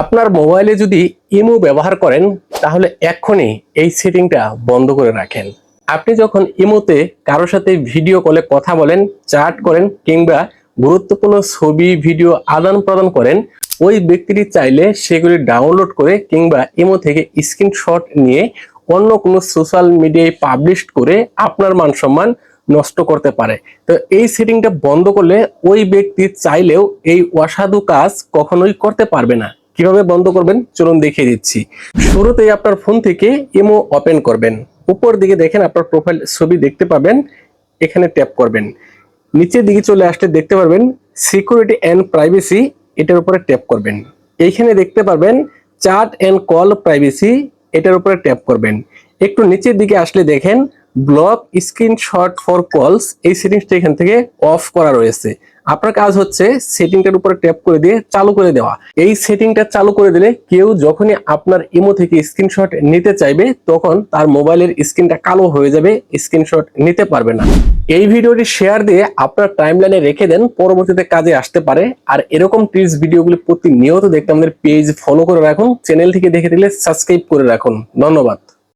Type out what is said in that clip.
আপনার মোবাইলে যদি ইমো ব্যবহার করেন, তাহলে এক্ষুনি এই সেটিংটা বন্ধ করে রাখেন। আপনি যখন ইমোতে কারোর সাথে ভিডিও কলে কথা বলেন, চ্যাট করেন কিংবা গুরুত্বপূর্ণ ছবি, ভিডিও আদান প্রদান করেন, ওই ব্যক্তিটি চাইলে সেগুলি ডাউনলোড করে কিংবা ইমো থেকে স্ক্রিনশট নিয়ে অন্য কোনো সোশ্যাল মিডিয়ায় পাবলিশ করে আপনার মান সম্মান নষ্ট করতে পারে। তো এই সেটিংটা বন্ধ করলে ওই ব্যক্তি চাইলেও এই অসাধু কাজ কখনোই করতে পারবে না। কীভাবে বন্ধ করবেন? চলুন দেখিয়ে দিচ্ছি। শুরুতেই আপনার ফোন থেকে ইমো ওপেন করবেন। উপর দিকে দেখেন আপনার প্রোফাইল ছবি দেখতে পাবেন। এখানে ট্যাপ করবেন। নিচের দিকে চলে আসলে দেখতে পারবেন সিকিউরিটি অ্যান্ড প্রাইভেসি, এটার উপরে ট্যাপ করবেন। এইখানে দেখতে পারবেন চার্ট অ্যান্ড কল প্রাইভেসি, এটার উপরে ট্যাপ করবেন। একটু নিচের দিকে আসলে দেখেন ব্লক স্ক্রিনশট ফর কলস, এই সেটিংসটা এখান থেকে অফ করা রয়েছে। আপনার কাজ হচ্ছে সেটিংটার উপরে ট্যাপ করে দিয়ে চালু করে দেওয়া। এই সেটিংটা চালু করে দিলে কেউ যখনই আপনার ইমো থেকে স্ক্রিনশট নিতে চাইবে, তখন তার মোবাইলের স্ক্রিনটা কালো হয়ে যাবে, স্ক্রিনশট নিতে পারবে না। এই ভিডিওটি শেয়ার দিয়ে আপনার টাইমলাইনে রেখে দেন, পরবর্তীতে কাজে আসতে পারে। আর এরকম টিপস ভিডিওগুলি প্রতিনিয়ত দেখতে আমাদের পেজ ফলো করে রাখুন চ্যানেল থেকে দেখে দিলে সাবস্ক্রাইব করে রাখুন। ধন্যবাদ।